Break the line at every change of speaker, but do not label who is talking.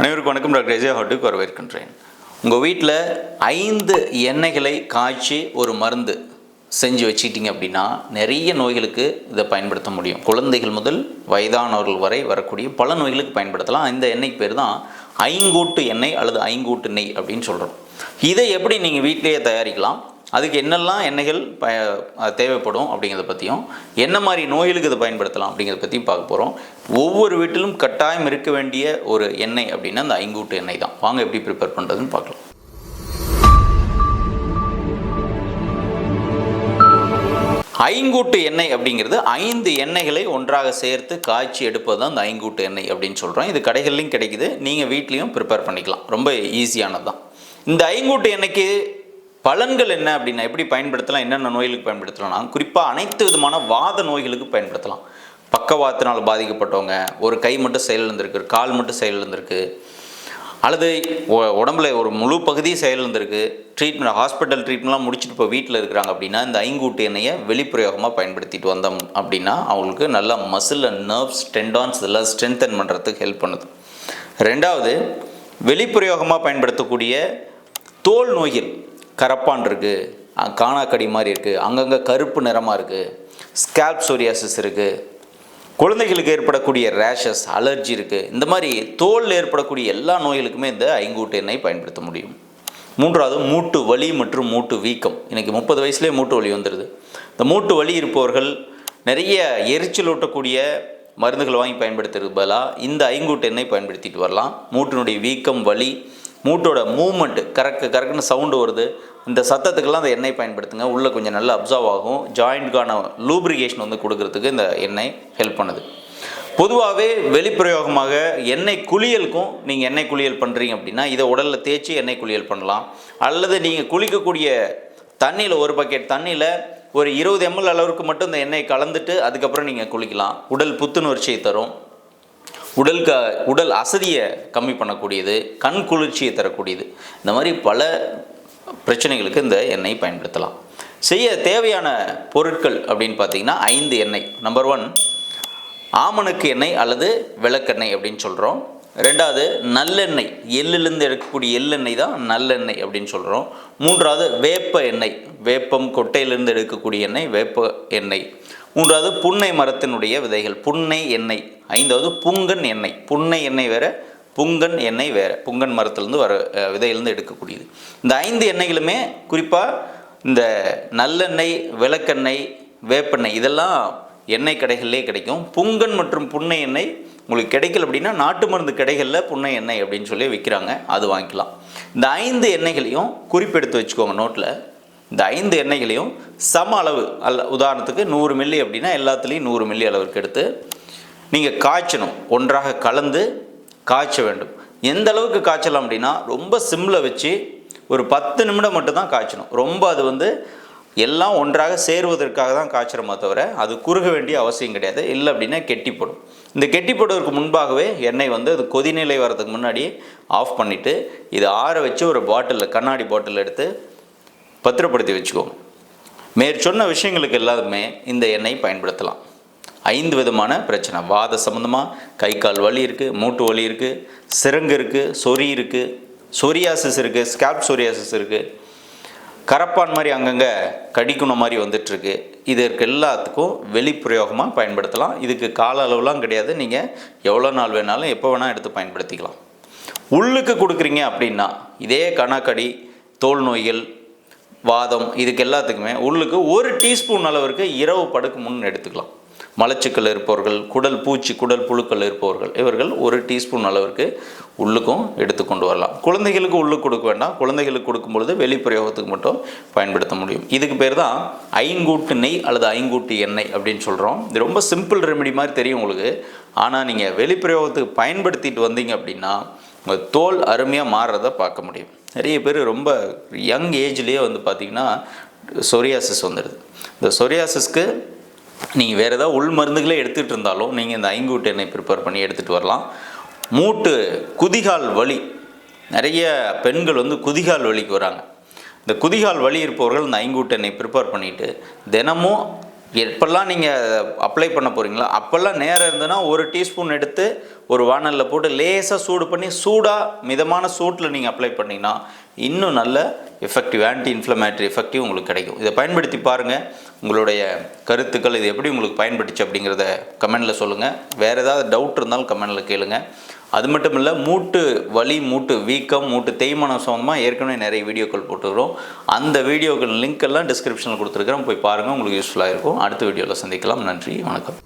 அனைவருக்கும் வணக்கம். டாக்டர் எஜே ஹாட்டுக்கு வரவேற்கின்றேன். உங்கள் வீட்டில் ஐந்து எண்ணெய்களை காய்ச்சி ஒரு மருந்து செஞ்சு வச்சுக்கிட்டிங்க அப்படின்னா நிறைய நோய்களுக்கு இதை பயன்படுத்த முடியும். குழந்தைகள் முதல் வயதானவர்கள் வரை வரக்கூடிய பல நோய்களுக்கு பயன்படுத்தலாம். இந்த எண்ணெய்க்கு பேர் தான் ஐங்கூட்டு எண்ணெய் அல்லது ஐங்கூட்டு நெய் அப்படின்னு சொல்கிறோம் இதை எப்படி நீங்கள் வீட்டிலேயே தயாரிக்கலாம்? அதுக்கு என்னெல்லாம் எண்ணெய்கள் ப தேவைப்படும் அப்படிங்கிறத பற்றியும் என்ன மாதிரி நோய்களுக்கு இதை பயன்படுத்தலாம் அப்படிங்கிறத பற்றியும் பார்க்க போகிறோம் ஒவ்வொரு வீட்டிலும் கட்டாயம் இருக்க வேண்டிய ஒரு எண்ணெய் அப்படின்னா அந்த ஐங்கூட்டு எண்ணெய் தான். வாங்க எப்படி ப்ரிப்பேர் பண்ணுறதுன்னு பார்க்கலாம். ஐங்கூட்டு எண்ணெய் அப்படிங்கிறது ஐந்து எண்ணெய்களை ஒன்றாக சேர்த்து காய்ச்சி எடுப்பது தான் அந்த ஐங்கூட்டு எண்ணெய் அப்படின்னு சொல்கிறோம் இது கடைகள்லையும் கிடைக்குது. நீங்கள் வீட்லேயும் ப்ரிப்பேர் பண்ணிக்கலாம். ரொம்ப ஈஸியானது தான். இந்த ஐங்கூட்டு எண்ணெய்க்கு பலன்கள் என்ன அப்படின்னா எப்படி பயன்படுத்தலாம் என்னென்ன நோய்களுக்கு பயன்படுத்தலாம்னா குறிப்பாக அனைத்து விதமான வாத நோய்களுக்கு பயன்படுத்தலாம். பக்கவாத்தினால் பாதிக்கப்பட்டவங்க ஒரு கை மட்டும் செயலிழந்திருக்கு ஒரு கால் மட்டும் செயலிழந்திருக்கு அல்லது உடம்புல ஒரு முழு பகுதி செயலிழந்திருக்கு ட்ரீட்மெண்ட் ஹாஸ்பிட்டல் ட்ரீட்மெண்ட்லாம் முடிச்சுட்டு இப்போ வீட்டில் இருக்கிறாங்க அப்படின்னா இந்த ஐங்கூட்டு எண்ணெயை வெளிப்பிரயோகமாக பயன்படுத்திட்டு வந்தோம் அப்படின்னா அவங்களுக்கு நல்லா மசில் அண்ட் நர்வ்ஸ் டெண்டான்ஸ் இதெல்லாம் ஸ்ட்ரென்தன் பண்ணுறதுக்கு ஹெல்ப் பண்ணுது. ரெண்டாவது வெளிப்பிரயோகமாக பயன்படுத்தக்கூடிய தோல் நோய்கள் கரப்பான் இருக்குது காணாக்கடி மாதிரி இருக்குது அங்கங்கே கருப்பு நிறமாக இருக்குது ஸ்கேல்ப் சோரியாசிஸ் இருக்குது குழந்தைகளுக்கு ஏற்படக்கூடிய ரேஷஸ் அலர்ஜி இருக்குது இந்த மாதிரி தோலில் ஏற்படக்கூடிய எல்லா நோய்களுக்குமே இந்த ஐங்கூட்டு எண்ணெய் பயன்படுத்த முடியும். மூன்றாவது மூட்டு வலி மற்றும் மூட்டு வீக்கம். இன்றைக்கி முப்பது வயசுலேயே மூட்டு வலி வந்துடுது இந்த மூட்டு வலி இருப்பவர்கள் நிறைய எரிச்சல் ஊட்டக்கூடிய மருந்துகள் வாங்கி பயன்படுத்துறது பதிலாக இந்த ஐங்கூட்டு எண்ணெய் பயன்படுத்திட்டு வரலாம். மூட்டினுடைய வீக்கம் வலி மூட்டோட மூமெண்ட் கரெக்ட் கரெக்டுன்னு சவுண்டு வருது. இந்த சத்தத்துக்கெல்லாம் அந்த எண்ணெய் பயன்படுத்துங்க. உள்ளே கொஞ்சம் நல்லா அப்சர்வ் ஆகும். ஜாயிண்ட்கான லூப்ரிகேஷன் வந்து கொடுக்கறதுக்கு இந்த எண்ணெய் ஹெல்ப் பண்ணுது. பொதுவாகவே வெளிப்பிரயோகமாக எண்ணெய் குளியலுக்கும் நீங்கள் எண்ணெய் குளியல் பண்ணுறீங்க அப்படின்னா இதை உடலில் தேய்ச்சி எண்ணெய் குளியல் பண்ணலாம். அல்லது நீங்கள் குளிக்கக்கூடிய தண்ணியில் ஒரு பக்கெட் தண்ணியில் ஒரு இருபது எம்எல் அளவுக்கு மட்டும் இந்த எண்ணெய் கலந்துட்டு அதுக்கப்புறம் நீங்கள் குளிக்கலாம். உடல் புத்துணர்ச்சியை தரும். உடல் க உடல் அசதியை கம்மி பண்ணக்கூடியது கண் குளிர்ச்சியை தரக்கூடியது. இந்த மாதிரி பல பிரச்சனைகளுக்கு இந்த எண்ணெய் பயன்படுத்தலாம். செய்ய தேவையான பொருட்கள் அப்படின்னு பார்த்தீங்கன்னா ஐந்து எண்ணெய். நம்பர் ஒன் ஆமணக்கு எண்ணெய் அல்லது விளக்கெண்ணெய் அப்படின்னு சொல்கிறோம் ரெண்டாவது நல்லெண்ணெய். எள்ளிலிருந்து எடுக்கக்கூடிய எள்ளெண்ணெய் தான் நல்லெண்ணெய் அப்படின்னு சொல்கிறோம் மூன்றாவது வேப்ப எண்ணெய். வேப்பம் கொட்டையிலிருந்து எடுக்கக்கூடிய எண்ணெய் வேப்ப எண்ணெய். மூன்றாவது புன்னை மரத்தினுடைய விதைகள். புன்னை எண்ணெய். ஐந்தாவது புங்கன் எண்ணெய். புன்னை எண்ணெய் வேற புங்கன் எண்ணெய் வேற. புங்கன் மரத்துலேருந்து வர விதையிலேருந்து எடுக்கக்கூடியது. இந்த ஐந்து எண்ணெய்களுமே குறிப்பாக இந்த நல்லெண்ணெய் விளக்கெண்ணெய் வேப்பெண்ணெய் இதெல்லாம் எண்ணெய் கடைகள்லேயே கிடைக்கும். புங்கன் மற்றும் புன்னை எண்ணெய் உங்களுக்கு கிடைக்கல அப்படின்னா நாட்டு மருந்து கடைகளில் புன்னை எண்ணெய் அப்படின்னு சொல்லி விற்கிறாங்க அது வாங்கிக்கலாம். இந்த ஐந்து எண்ணெய்களையும் குறிப்பெடுத்து வச்சுக்கோங்க நோட்டில் இந்த ஐந்து எண்ணெய்களையும் சம அளவு அல்ல உதாரணத்துக்கு நூறு மில்லி அப்படின்னா எல்லாத்துலேயும் நூறு மில்லி அளவுக்கு எடுத்து நீங்கள் காய்ச்சணும். ஒன்றாக கலந்து காய்ச்ச வேண்டும். எந்த அளவுக்கு காய்ச்சலாம் அப்படின்னா ரொம்ப சிம்மில் வச்சு ஒரு பத்து நிமிடம் மட்டும்தான் காய்ச்சணும். ரொம்ப அது வந்து எல்லாம் ஒன்றாக சேருவதற்காக தான் காய்ச்சறோமே தவிர அது குறுக வேண்டிய அவசியம் கிடையாது. இல்லை அப்படின்னா கெட்டிப்படும் இந்த கெட்டிப்படுவதற்கு முன்பாகவே எண்ணெய் வந்து அது கொதிநிலை வரதுக்கு முன்னாடி ஆஃப் பண்ணிவிட்டு இதை ஆற வச்சு ஒரு பாட்டிலில் கண்ணாடி பாட்டில் எடுத்து பத்திரப்படுத்தி வச்சுக்கோங்க மேற்சொன்ன விஷயங்களுக்கு எல்லாமே இந்த எண்ணெய் பயன்படுத்தலாம். ஐந்து விதமான பிரச்சனை. வாத சம்மந்தமாக கை கால் வலி இருக்குது மூட்டு வலி இருக்குது சிரங்கு இருக்குது சொறி இருக்குது சொரியாசிஸ் இருக்குது ஸ்கேப் சொரியாசிஸ் இருக்குது கரப்பான் மாதிரி அங்கங்கே கடிக்கணும் மாதிரி வந்துட்டுருக்கு இதற்கு எல்லாத்துக்கும் வெளிப்பிரயோகமாக பயன்படுத்தலாம். இதுக்கு கால அளவுலாம் கிடையாது. நீங்கள் எவ்வளோ நாள் வேணாலும் எப்போ வேணால் எடுத்து பயன்படுத்திக்கலாம். உள்ளுக்கு கொடுக்குறீங்க அப்படின்னா இதே கணக்கடி தோல் நோய்கள் வாதம் இதுக்கு எல்லாத்துக்குமே உள்ளுக்கு ஒரு டீஸ்பூன் அளவிற்கு இரவு படுக்கு முன் எடுத்துக்கலாம். மலச்சிக்கல் இருப்பவர்கள் குடல் பூச்சி குடல் புழுக்கள் இருப்பவர்கள் இவர்கள் ஒரு டீஸ்பூன் அளவிற்கு உள்ளுக்கும் எடுத்து கொண்டு வரலாம். குழந்தைகளுக்கு உள்ளுக்கு கொடுக்க வேண்டாம். குழந்தைகளுக்கு கொடுக்கும் பொழுது வெளிப்பிரயோகத்துக்கு மட்டும் பயன்படுத்த முடியும். இதுக்கு பேர் தான் ஐங்கூட்டு நெய் அல்லது ஐங்கூட்டு எண்ணெய் அப்படின்னு சொல்கிறோம் இது ரொம்ப சிம்பிள் ரெமெடி மாதிரி தெரியும் உங்களுக்கு. ஆனால் நீங்கள் வெளிப்பிரயோகத்துக்கு பயன்படுத்திட்டு வந்தீங்க அப்படின்னா உங்கள் தோல் அருமையாக மாறுறத பார்க்க முடியும். நிறைய பேர் ரொம்ப யங் ஏஜ்லேயே வந்து பார்த்திங்கன்னா சொரியாசிஸ் வந்துடுது. இந்த சொரியாசிஸ்க்கு நீங்கள் வேறு ஏதாவது உள் மருந்துகளே எடுத்துகிட்டு இருந்தாலும் நீங்கள் இந்த ஐங்கூட்டு எண்ணெய் ப்ரிப்பேர் பண்ணி எடுத்துகிட்டு வரலாம். மூட்டு குதிகால் வலி. நிறைய பெண்கள் வந்து குதிகால் வலிக்கு வராங்க. இந்த குதிகால் வலி இருப்பவர்கள் இந்த ஐங்கூட்டு எண்ணெய் ப்ரிப்பேர் பண்ணிவிட்டு தினமும் எப்பெல்லாம் நீங்கள் அப்ளை பண்ண போகிறீங்களோ அப்போல்லாம் நேரம் இருந்ததுன்னா ஒரு டீஸ்பூன் எடுத்து ஒரு வானலில் போட்டு லேசாக சூடு பண்ணி சூடாக மிதமான சூட்டில் நீங்கள் அப்ளை பண்ணிங்கன்னா இன்னும் நல்ல எஃபெக்டிவ் ஆன்டி இன்ஃப்ளமேட்டரி எஃபெக்டிவ் உங்களுக்கு கிடைக்கும். இதை பயன்படுத்தி பாருங்கள் உங்களுடைய கருத்துக்கள் இது எப்படி உங்களுக்கு பயன்பட்டுச்சு அப்படிங்கிறத கமெண்டில் சொல்லுங்கள் வேறு ஏதாவது டவுட் இருந்தாலும் கமெண்டில் கேளுங்கள் அது மட்டும் இல்லை மூட்டு வலி மூட்டு வீக்கம் மூட்டு தேய்மானம் சம்மந்தமாக ஏற்கனவே நிறைய வீடியோக்கள் போட்டுக்கிறோம் அந்த வீடியோக்கள் லிங்க் எல்லாம் டிஸ்கிரிப்ஷனில் கொடுத்துருக்குறேன். போய் பாருங்கள் உங்களுக்கு யூஸ்ஃபுல்லாக இருக்கும். அடுத்த வீடியோவில் சந்திக்கலாம். நன்றி வணக்கம்.